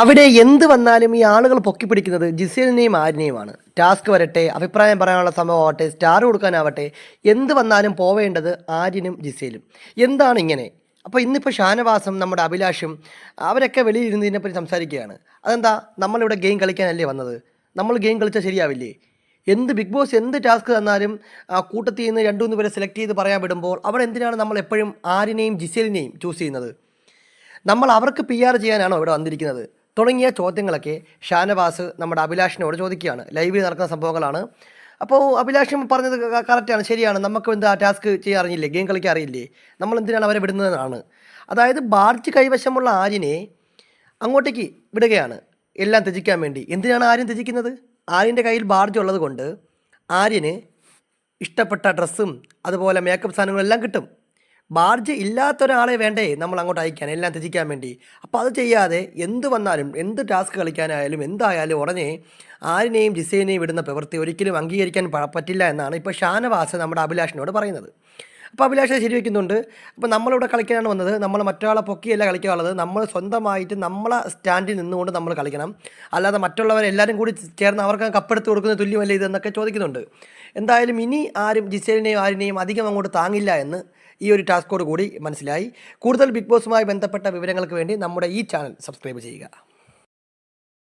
അവിടെ എന്ത് വന്നാലും ഈ ആളുകൾ പൊക്കി പൊക്കിപ്പിടിക്കുന്നത് ജിസേലിനെയും ആരിനെയുമാണ്. ടാസ്ക് വരട്ടെ അഭിപ്രായം പറയാനുള്ള സംഭവമാവട്ടെ സ്റ്റാർ കൊടുക്കാനാവട്ടെ എന്ത് വന്നാലും പോവേണ്ടത് ആര്യനും ജിസേലും. എന്താണ് ഇങ്ങനെ? അപ്പോൾ ഇന്നിപ്പോൾ ഷാനവാസും നമ്മുടെ അഭിലാഷും അവരൊക്കെ വെളിയിൽ ഇതിനെപ്പറ്റി സംസാരിക്കുകയാണ്. അതെന്താ? നമ്മളിവിടെ ഗെയിം കളിക്കാനല്ലേ വന്നത്? നമ്മൾ ഗെയിം കളിച്ചാൽ ശരിയാവില്ലേ? എന്ത് ബിഗ് ബോസ് എന്ത് ടാസ്ക് തന്നാലും ആ കൂട്ടത്തിൽ നിന്ന് രണ്ടു മൂന്ന് പേരെ സെലക്ട് ചെയ്ത് പറയാൻ വിടുമ്പോൾ അവിടെ എന്തിനാണ് നമ്മൾ എപ്പോഴും ആരിനെയും ജിസേലിനെയും ചൂസ് ചെയ്യുന്നത്? നമ്മൾ അവർക്ക് പി ആർ ചെയ്യാനാണോ ഇവിടെ വന്നിരിക്കുന്നത്? തുടങ്ങിയ ചോദ്യങ്ങളൊക്കെ ഷാനവാസ് നമ്മുടെ അഭിലാഷിനോട് ചോദിക്കുകയാണ്. ലൈവിൽ നടക്കുന്ന സംഭവങ്ങളാണ്. അപ്പോൾ അഭിലാഷ് പറഞ്ഞത് കറക്റ്റാണ് ശരിയാണ്. നമുക്ക് എന്താ ടാസ്ക് ചെയ്യാൻ അറിയില്ലേ ഗെയിം കളിക്കാൻ അറിയില്ലേ? നമ്മൾ എന്തിനാണ് അവരെ വിടുന്നതെന്നാണ്. അതായത് ബാർജ് കൈവശമുള്ള ആര്യനെ അങ്ങോട്ടേക്ക് വിടുകയാണ്. എല്ലാം ത്യജിക്കാൻ വേണ്ടി. എന്തിനാണ് ആര്യൻ ത്യജിക്കുന്നത്? ആര്യന്റെ കയ്യിൽ ബാർജ് ഉള്ളത് കൊണ്ട് ആര്യന് ഇഷ്ടപ്പെട്ട ഡ്രസ്സും അതുപോലെ മേക്കപ്പ് സാധനങ്ങളും എല്ലാം കിട്ടും. ബാർജ് ഇല്ലാത്ത ഒരാളെ വേണ്ടേ നമ്മൾ അങ്ങോട്ട് അയക്കാൻ എല്ലാം ത്യജിക്കാൻ വേണ്ടി. അപ്പോൾ അത് ചെയ്യാതെ എന്ത് വന്നാലും എന്ത് ടാസ്ക് കളിക്കാനായാലും എന്തായാലും ഉടനെ ആരിനെയും ജിസേനെയും വിടുന്ന പ്രവൃത്തി ഒരിക്കലും അംഗീകരിക്കാൻ പറ്റില്ല എന്നാണ് ഇപ്പോൾ ഷാനവാസ് നമ്മുടെ അഭിലാഷിനോട് പറയുന്നത്. അപ്പോൾ അഭിലാഷ് ശരിവെക്കുന്നുണ്ട് അപ്പോൾ നമ്മളിവിടെ കളിക്കാനാണ് വന്നത്. നമ്മൾ മറ്റൊരാളെ പൊക്കിയല്ല കളിക്കാനുള്ളത്. നമ്മൾ സ്വന്തമായിട്ട് നമ്മളെ സ്റ്റാൻഡിൽ നിന്നുകൊണ്ട് നമ്മൾ കളിക്കണം. അല്ലാതെ മറ്റുള്ളവരെല്ലാവരും കൂടി ചേർന്ന് അവർക്ക് കപ്പെടുത്ത് കൊടുക്കുന്ന തുല്യമല്ലേ ഇതെന്നൊക്കെ ചോദിക്കുന്നുണ്ട്. എന്തായാലും ഇനി ആരും ജിസേലിനെയും ആരിനെയും അധികം അങ്ങോട്ട് താങ്ങില്ല എന്ന് ഈ ഒരു ടാസ്കോട് കൂടി മനസ്സിലായി. കൂടുതൽ ബിഗ് ബോസുമായി ബന്ധപ്പെട്ട വിവരങ്ങൾക്ക് വേണ്ടി നമ്മുടെ ഈ ചാനൽ സബ്സ്ക്രൈബ് ചെയ്യുക.